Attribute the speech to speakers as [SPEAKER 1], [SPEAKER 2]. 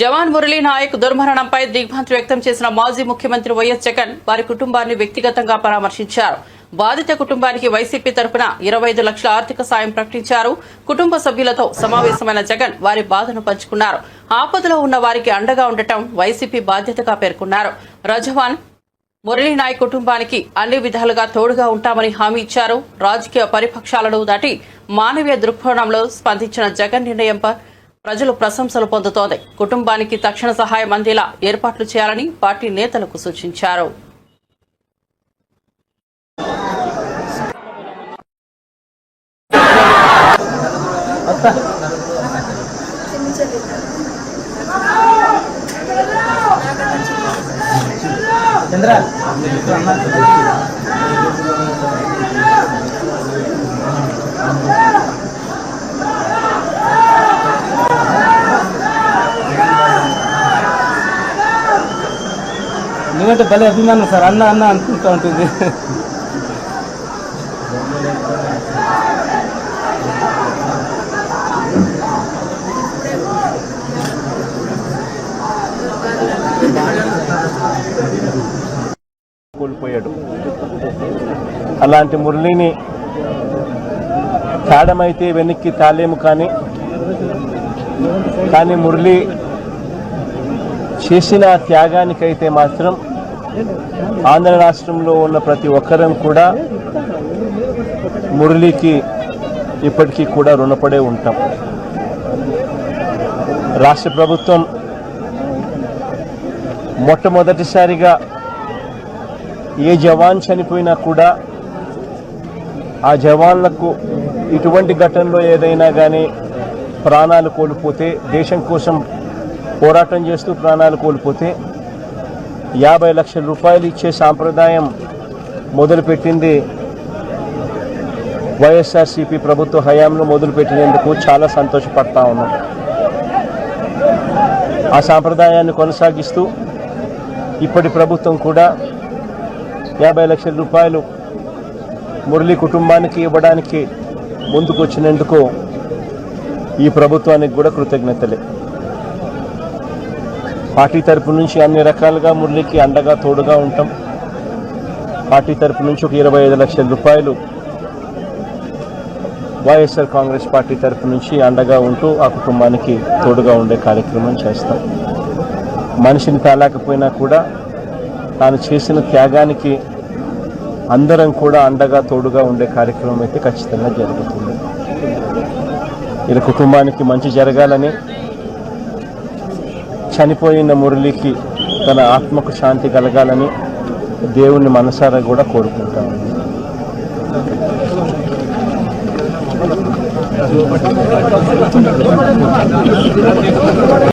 [SPEAKER 1] జవాన్ మురళీ నాయక్ దుర్మరణంపై దిగ్భ్రాంతి వ్యక్తం చేసిన మాజీ ముఖ్యమంత్రి వైఎస్ జగన్ వారి కుటుంబాన్ని వ్యక్తిగతంగా పరామర్శించారు. బాధిత కుటుంబానికి వైసీపీ తరపున ఇరవై ఐదు లక్షల ఆర్థిక సాయం ప్రకటించారు. కుటుంబ సభ్యులతో సమావేశమైన జగన్ వారి బాధను పంచుకున్నారు. ఆపదలో ఉన్న వారికి అండగా ఉండటం వైసీపీ బాధ్యతగా పేర్కొన్నారు. రజవాన్ మురళీ నాయక్ కుటుంబానికి అన్ని విధాలుగా తోడుగా ఉంటామని హామీ ఇచ్చారు. రాజకీయ పరిపక్షాలను దాటి మానవీయ దృక్కోణంలో స్పందించిన జగన్ నిర్ణయంపై ప్రజలు ప్రశంసలు పొందుతోంది. కుటుంబానికి తక్షణ సహాయం అందేలా ఏర్పాట్లు చేయాలని పార్టీ నేతలకు సూచించారు.
[SPEAKER 2] చంద్ర నువ్వంటే భలే అభిమానం సార్. అన్న అన్న అనుకుంటూ ఉంటుంది.
[SPEAKER 3] కోల్పోయాడు. అలాంటి మురళిని తాడమైతే వెనక్కి తాలేము కానీ కానీ మురళి చేసిన త్యాగానికైతే మాత్రం ఆంధ్ర రాష్ట్రంలో ఉన్న ప్రతి ఒక్కరం కూడా మురళికి ఇప్పటికీ కూడా రుణపడే ఉంటాం. రాష్ట్ర ప్రభుత్వం మొట్టమొదటిసారిగా ఏ జవాన్ చనిపోయినా కూడా ఆ జవాన్లకు ఇటువంటి ఘటనలో ఏదైనా కానీ ప్రాణాలు కోల్పోతే దేశం కోసం పోరాటం చేస్తూ ప్రాణాలు కోల్పోతే యాభై లక్షల రూపాయలు ఇచ్చే సాంప్రదాయం మొదలుపెట్టింది వైఎస్ఆర్సీపీ ప్రభుత్వ హయాంలో మొదలుపెట్టినందుకు చాలా సంతోషపడతా ఉన్నాం. ఆ సాంప్రదాయాన్ని కొనసాగిస్తూ ఇప్పటి ప్రభుత్వం కూడా యాభై లక్షల రూపాయలు మురళి కుటుంబానికి ఇవ్వడానికి ముందుకు వచ్చినందుకు ఈ ప్రభుత్వానికి కూడా కృతజ్ఞతలే. పార్టీ తరపు నుంచి అన్ని రకాలుగా మురళికి అండగా తోడుగా ఉంటాం. పార్టీ తరపు నుంచి ఒక ఇరవై ఐదు లక్షల రూపాయలు వైఎస్ఆర్ కాంగ్రెస్ పార్టీ తరపు నుంచి అండగా ఉంటూ ఆ కుటుంబానికి తోడుగా ఉండే కార్యక్రమం చేస్తాం. మనిషిని తేలేకపోయినా కూడా తాను చేసిన త్యాగానికి అందరం కూడా అండగా తోడుగా ఉండే కార్యక్రమం అయితే ఖచ్చితంగా జరుగుతుంది. ఇలా కుటుంబానికి మంచి జరగాలని చనిపోయిన మురళికి తన ఆత్మకు శాంతి కలగాలని దేవుని మనసారా కూడా కోరుకుంటాను